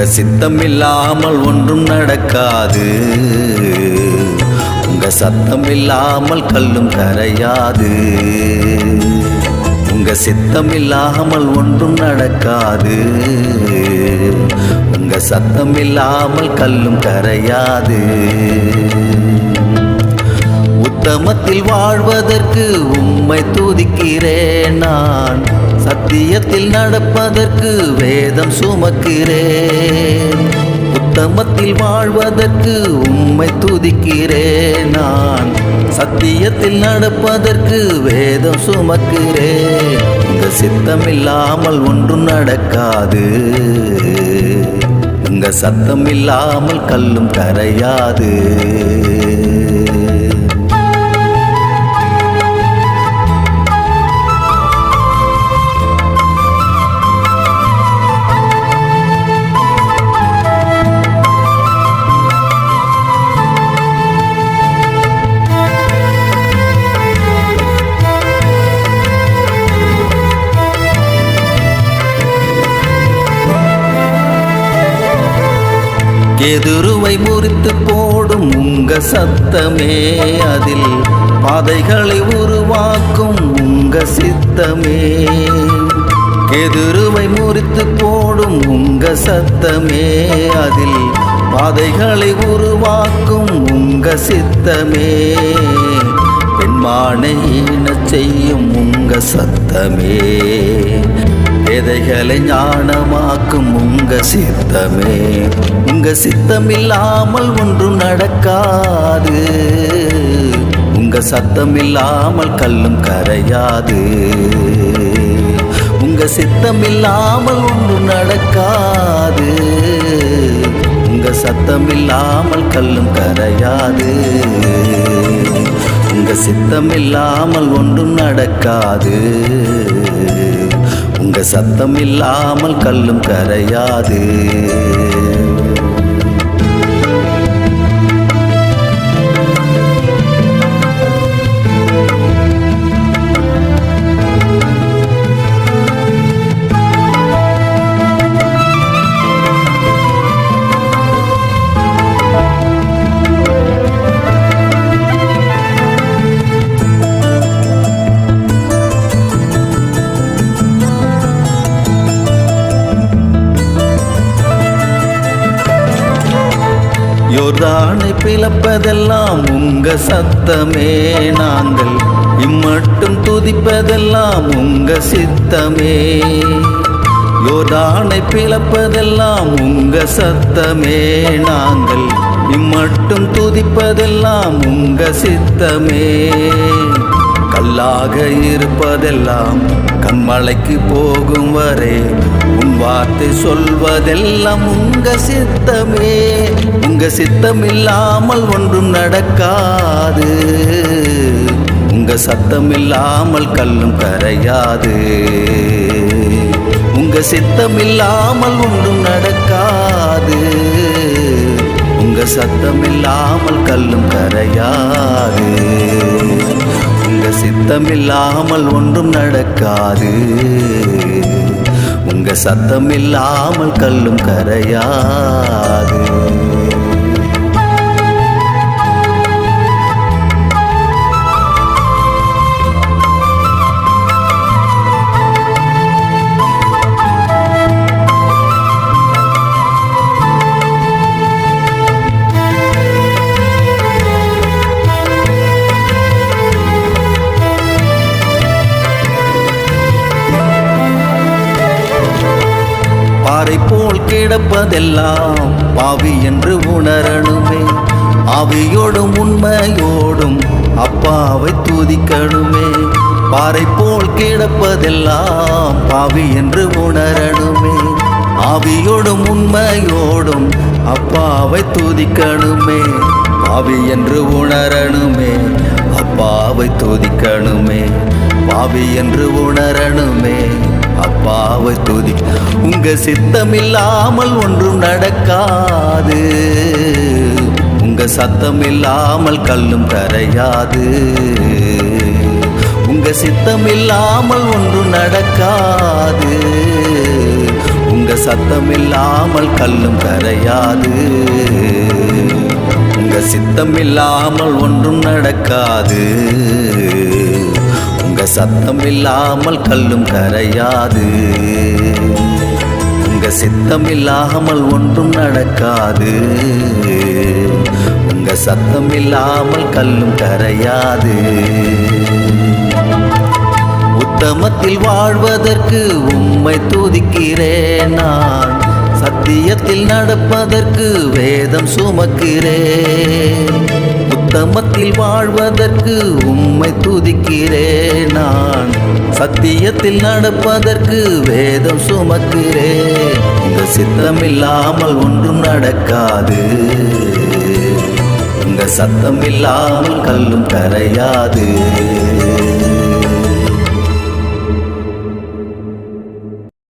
சித்தம் இல்லாமல் ஒன்றும் நடக்காது. உங்க சத்தம் இல்லாமல் கல்லும் கரையாது. உங்க சித்தம் இல்லாமல் ஒன்றும் நடக்காது. உங்க சத்தம் இல்லாமல் கல்லும் கரையாது. உத்தமத்தில் வாழ்வதற்கு உம்மை துதிக்கிறேன் நான். சத்தியத்தில் நடப்பதற்கு வேதம் சுமக்கிறேன். உத்தமத்தில் வாழ்வதற்கு உம்மை துதிக்கிறேன். நான் சத்தியத்தில் நடப்பதற்கு வேதம் சுமக்கிறேன். இந்த சித்தம் இல்லாமல் ஒன்றும் நடக்காது. உங்க சத்தம் இல்லாமல் கல்லும் கரையாது. எதிருவை முறித்து போடும் உங்க சத்தமே அதில். பாதைகளை உருவாக்கும் உங்க சித்தமே. எதிருவை முறித்து போடும் உங்க சத்தமே அதில். பாதைகளை உருவாக்கும் உங்க சித்தமே. பெண்மானை செய்யும் உங்க சத்தமே. எதைகளை ஞானமாக்கும் உங்க சித்தமே. உங்க சித்தம் இல்லாமல் ஒன்றும் நடக்காது. உங்க சத்தம் இல்லாமல் கல்லும் கரையாது. உங்க சித்தம் இல்லாமல் ஒன்றும் நடக்காது. உங்க சத்தம் இல்லாமல் கல்லும் கரையாது. உங்க சித்தம் இல்லாமல் ஒன்றும் நடக்காது. சத்தம் இல்லாமல் கல்லும் கரையாது. யோர்தானை பிளப்பதெல்லாம் உங்க சத்தமே நாங்கள். இம்மட்டும் துதிப்பதெல்லாம் உங்க சித்தமே. யோர்தானை பிளப்பதெல்லாம் உங்க சத்தமே நாங்கள். இம்மட்டும் துதிப்பதெல்லாம் உங்க சித்தமே. கல்லாக இருப்பதெல்லாம் கண்மலைக்கு போகும் வரே வார்த்தை சொல்வதெல்லாம் உங்க சித்தமே. உங்க சித்தம் இல்லாமல் ஒன்றும் நடக்காது. உங்க சத்தம் இல்லாமல் கல்லும் கரையாது. உங்க சித்தம் இல்லாமல் ஒன்றும் நடக்காது. உங்க சத்தம் இல்லாமல் கல்லும் கரையாது. உங்க சித்தம் இல்லாமல் ஒன்றும் நடக்காது. சத்தமில்லாமல் கல்லும் கரையாது. கிடப்பதெல்லாம் பாவி என்று உணரணுமே. அவையோடும் உண்மையோடும் அப்பாவை துதிக்கணுமே. பாறை போல் கிடப்பதெல்லாம் பாவி என்று உணரணுமே. ஆவியோடும் உண்மையோடும் அப்பாவை துதிக்கணுமே. பாவி என்று உணரணுமே. அப்பாவை துதிக்கணுமே. பாவி என்று உணரணுமே. அப்பாவை துதி. உங்க சித்தம் இல்லாமல் ஒன்றும் நடக்காது. உங்க சத்தம் இல்லாமல் கல்லும் கரையாது. உங்க சித்தம் இல்லாமல் ஒன்றும் நடக்காது. உங்க உங்க சத்தம் இல்லாமல் கல்லும் கரையாது. உங்க சித்தம் இல்லாமல் ஒன்றும் நடக்காது. உங்க சத்தம் இல்லாமல் கல்லும் கரையாது. உங்க சித்தம் இல்லாமல் ஒன்றும் நடக்காது. உங்க சத்தம் இல்லாமல் கல்லும் கரையாது. உத்தமத்தில் வாழ்வதற்கு உம்மை துதிக்கிறேன் நான். சத்தியத்தில் நடப்பதற்கு வேதம் சுமக்கிறேன். உத்தமத்தில் வாழ்வதற்கு உம்மை துதிக்கிறேன் நான். சத்தியத்தில் நடப்பதற்கு வேதம் சுமக்கிறேன். இந்த சித்தம் இல்லாமல் ஒன்றும் நடக்காது. இந்த சத்தம் இல்லாமல் கல்லும் கரையாது.